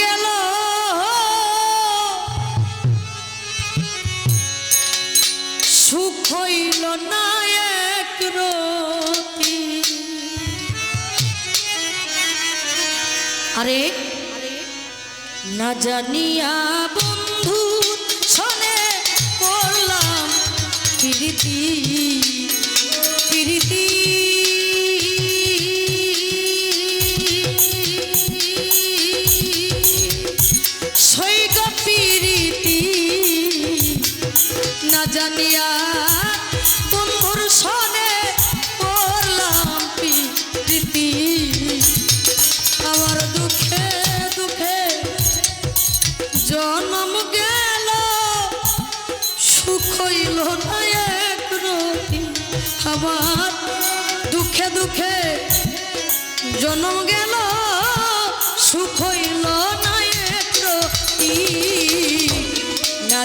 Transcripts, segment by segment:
গেল সুখ হইল এক রতি। আরে না জানিয়া বন্ধু শোনে করলাম প্রীতি প্রীতি।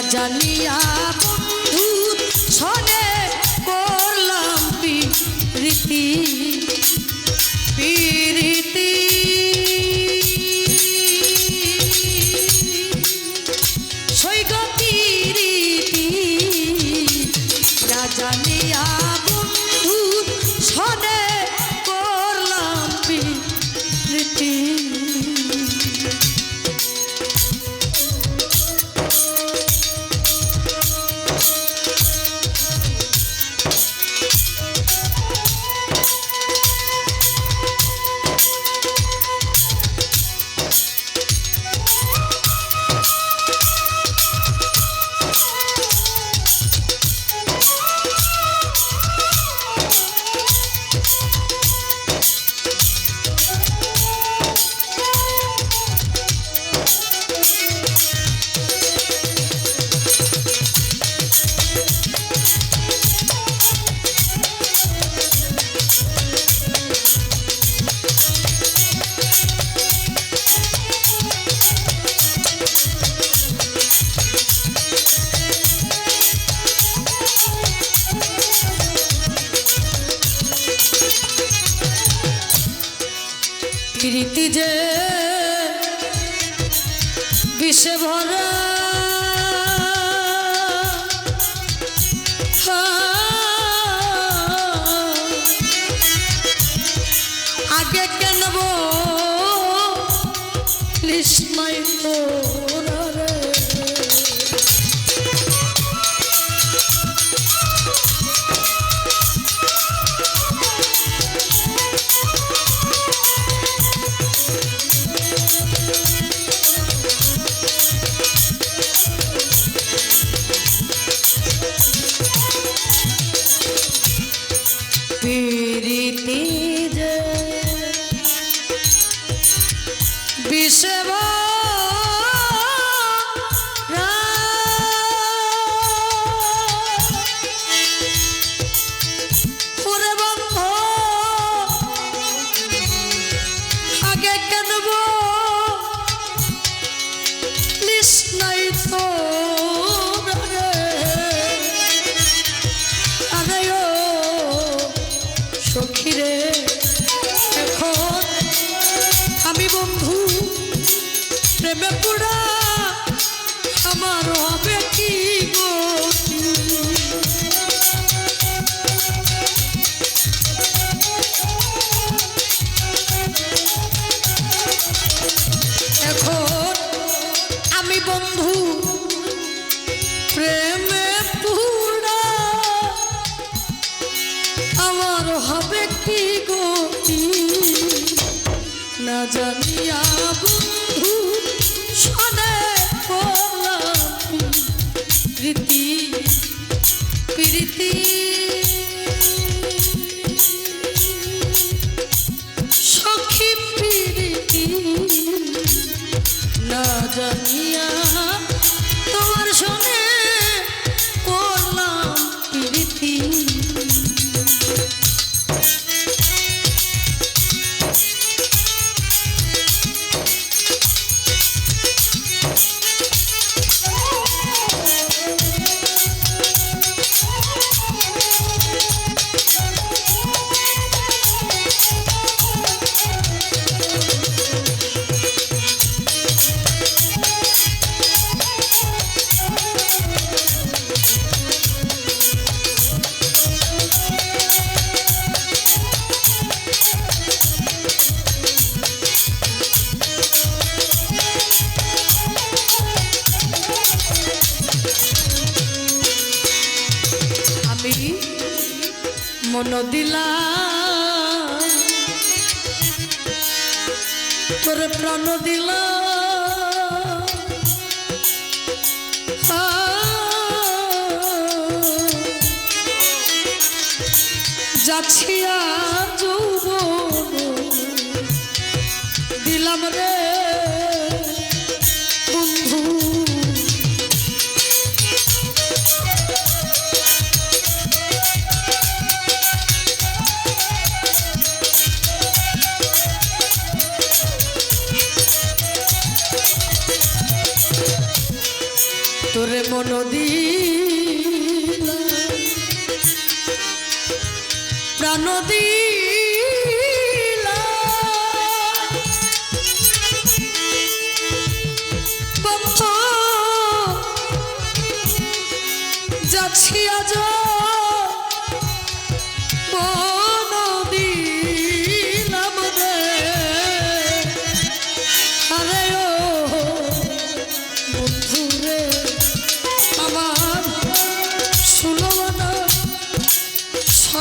জানিয়া প্রীতি যে বিষে ভরা never প্রেমে পুরা আমার হবে কি গতি এখন আমি বন্ধু, প্রেমে পুরা আমার হবে কি গতি না জানিয়া প্রীতি মন দিলা তোর প্রাণ দিলা যাচ্ছি আর তোরে মন প্রাণ যাচ্ছি আজ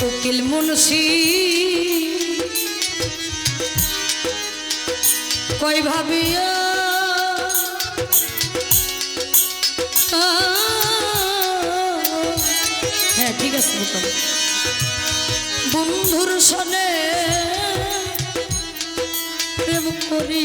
উকিল মুন্সি। কই ভাবিয়া? হ্যাঁ ঠিক আছে। বন্ধুর সনে প্রেম করি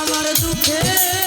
আমার দুঃখের